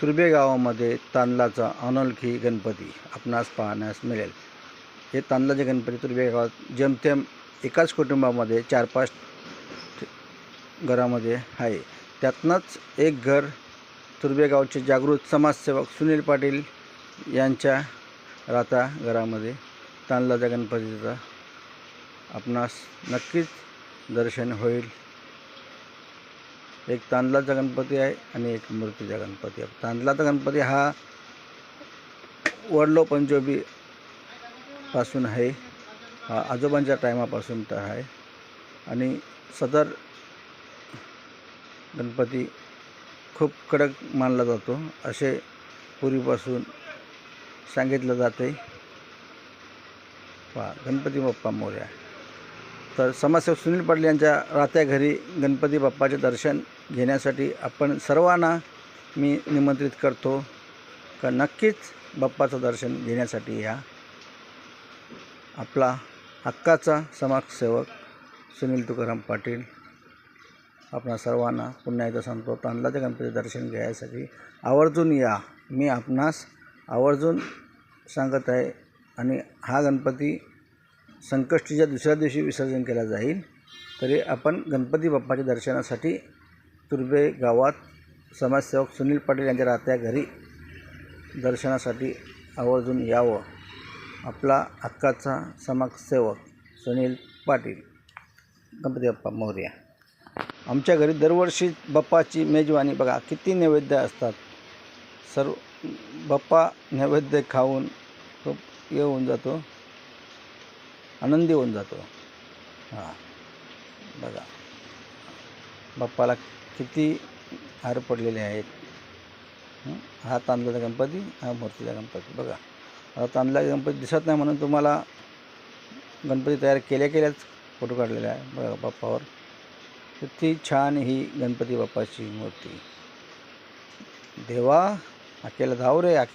तुर्बे गावामध्ये तांदलाचा अनोळखी गणपती आपणास पाहण्यास मिळेल. हे तांदलाचे गणपती तुर्बे गावात जेमतेम एकाच कुटुंबामध्ये चार पाच घरामध्ये आहे. त्यातनंच एक घर तुर्बेगावचे जागृत समाजसेवक सुनील पाटील यांच्या राहता घरामध्ये तांदलाच्या गणपतीचा आपणास नक्कीच दर्शन होईल. एक तांदलाचा गणपती आहे आणि एक मूर्तीचा गणपती आहे. तांदलाचा गणपती हा वडलो पंजोबी पासून आहे. हा आजोबांच्या टायमापासून तर आहे. आणि सदर गणपती खूप कडक मानला जातो. असे पूर्वीपासून सांगितलं जाते. वा गणपती बाप्पा मोर्या. तर समाजसेवक सुनील पाटील यांच्या राहत्या घरी गणपती बाप्पाचे दर्शन घेण्यासाठी आपण सर्वांना मी निमंत्रित करतो का नक्कीच बाप्पाचं दर्शन घेण्यासाठी या. आपला हक्काचा समाजसेवक सुनील तुकाराम पाटील आपणा सर्वांना पुन्हा एकदा सांगतो तांदळाच्या गणपती दर्शन घ्यायसाठी आवर्जून या. मी आपणास आवर्जून सांगत आहे आणि हा गणपती संकष्टीच्या दुसऱ्या दिवशी विसर्जन केला जाईल तरी आपण गणपती बाप्पाच्या दर्शनासाठी तुर्बे गावात समाजसेवक सुनील पाटील यांच्या राहत्या घरी दर्शनासाठी आवर्जून यावं आपला हक्काचा समाजसेवक सुनील पाटील. गणपती बाप्पा मोर्या. आमच्या घरी दरवर्षी बाप्पाची मेजवानी बघा किती नैवेद्य असतात. सर्व बाप्पा नैवेद्य खाऊन खूप येऊन होऊन जातो. आनंदी होऊन जातो. हां. बघा. बाप्पाला किती हार पडलेले आहेत. हा? तांदळाचा गणपती हा मूर्तीचा गणपती. बघा. हा तांदळाचा गणपती दिसत नाही म्हणून तुम्हाला गणपती तयार केल्या केल्याच फोटो काढलेला आहे. बघा बाप्पावर. किती छान ही गणपती बाप्पाची मूर्ती. देवा आकेला धाव रे आके